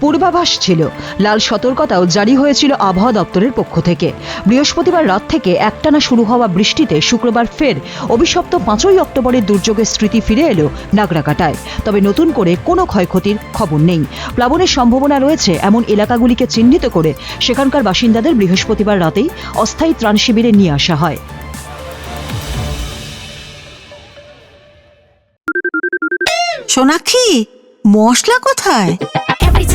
পূর্বাভাস ছিল। লাল সতর্কতাও জারি হয়েছিল আবহাওয়া দপ্তরের পক্ষ থেকে। বৃহস্পতিবার রাত থেকে একটানা শুরু হওয়া বৃষ্টিতে শুক্রবার ফের অভিশপ্ত পাঁচই অক্টোবরের দুর্যোগের স্মৃতি ফিরে এলো নাগরাকাটায়। তবে নতুন করে কোনো ক্ষয়ক্ষতির খবর নেই। প্লাবনের সম্ভাবনা রয়েছে এমন এলাকাগুলিকে চিহ্নিত করে সেখানকার বাসিন্দাদের বৃহস্পতিবার রাতেই অস্থায়ী ত্রাণ শিবিরে নিয়ে আসা হয়। সোনাক্ষী, মশলা কোথায়?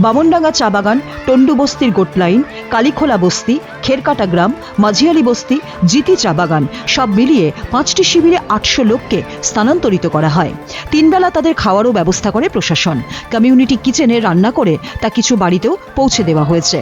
বামনডাঙ্গা চা বাগান, টন্ডু বস্তির গোটলাইন, কালীখোলা বস্তি, খেরকাটা গ্রাম, মাঝিয়ালি বস্তি, জিতি চা বাগান, সব মিলিয়ে পাঁচটি শিবিরে আটশো লোককে স্থানান্তরিত করা হয়। তিনবেলা তাদের খাওয়ারও ব্যবস্থা করে প্রশাসন। কমিউনিটি কিচেনে রান্না করে তা কিছু বাড়িতেও পৌঁছে দেওয়া হয়েছে।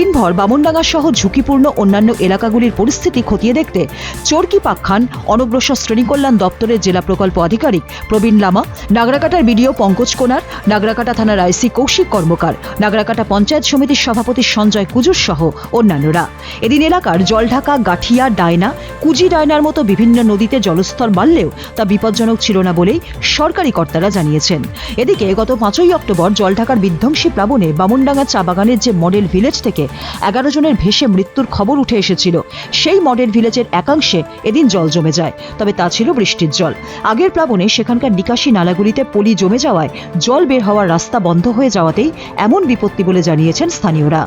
দিনভর বামনডাঙ্গা সহ ঝুঁকিপূর্ণ অন্যান্য এলাকাগুলির পরিস্থিতি খতিয়ে দেখতে চরকি পাকখান অনগ্রসর শ্রেণীকল্যাণ দপ্তরের জেলা প্রকল্প আধিকারিক প্রবীণ লামা, নাগরাকাটার বিডিও পঙ্কজ কোনার, নাগরাকাটা থানার আইসি কৌশিক কর্মকার, নাগরাকাটা পঞ্চায়েত সমিতির সভাপতি সঞ্জয় কুজুর সহ অন্যান্যরা। এদিন এলাকার জলঢাকা, গাঠিয়া, ডায়না, কুজি ডায়নার মতো বিভিন্ন নদীতে জলস্তর বাড়লেও তা বিপজ্জনক ছিল না বলেই সরকারি কর্তারা জানিয়েছেন। এদিকে গত পাঁচই অক্টোবর জলঢাকার বিধ্বংসী প্লাবনে বামনডাঙ্গা চা বাগানের যে মডেল ভিলেজ থেকে এগারো জনের ভেসে মৃত্যুর খবর উঠে এসেছিল সেই মডেল ভিলেজের একাংশে এদিন জল জমে যায় তবে তা ছিল বৃষ্টির জল আগের প্লাবনে সেখানকার নিকাশি নালাগুলিতে পলি জমে যাওয়ায় জল বের হওয়ার রাস্তা বন্ধ হয়ে যাওয়াতেই এমন বিপত্তি বলে জানিয়েছেন স্থানীয়রা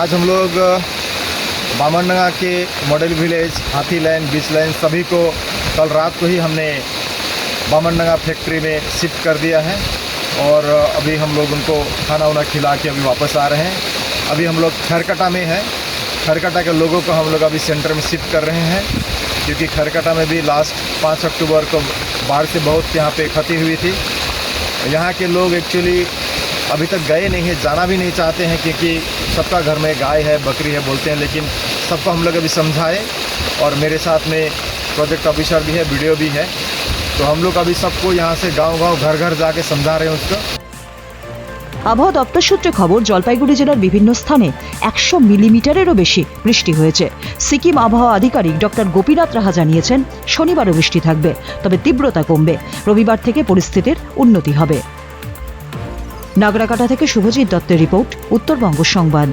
आज हम लोग अ, बामनडंगा के मॉडल विलेज हाथी लाइन बीच लाइन सभी को कल रात को ही हमने बामनडंगा फैक्ट्री में शिफ्ट कर दिया है और अभी हम लोग उनको खाना वाना खिला के अभी वापस आ रहे हैं। अभी हम लोग खरकटा में हैं। खरकटा के लोगों को हम लोग अभी सेंटर में शिफ्ट कर रहे हैं, क्योंकि खरकटा में भी लास्ट पाँच अक्टूबर को बाढ़ से बहुत यहाँ पे क्षति हुई थी। यहाँ के लोग एक्चुअली अभी तक गए नहीं हैं, जाना भी नहीं चाहते हैं, क्योंकि सबका घर में गाय है, बकरी है बोलते हैं, लेकिन सबको हम लोग अभी समझाए। और मेरे साथ में प्रोजेक्ट ऑफिसर भी है वीडियो भी है। तो हम लोग अभी सबको यहाँ से गांव गांव घर घर जाके समझा रहे हैं उसको আবহাওয়া দপ্তর সূত্রে খবর জলপাইগুড়ি জেলার বিভিন্ন স্থানে একশো মিলিমিটারেরও বেশি বৃষ্টি হয়েছে সিকিম আবহাওয়া আধিকারিক ডক্টর গোপীনাথ রাহা জানিয়েছেন শনিবারও বৃষ্টি থাকবে তবে তীব্রতা কমবে রবিবার থেকে পরিস্থিতির উন্নতি হবে নাগরাকাটা থেকে শুভজিৎ দত্তের রিপোর্ট উত্তরবঙ্গ সংবাদ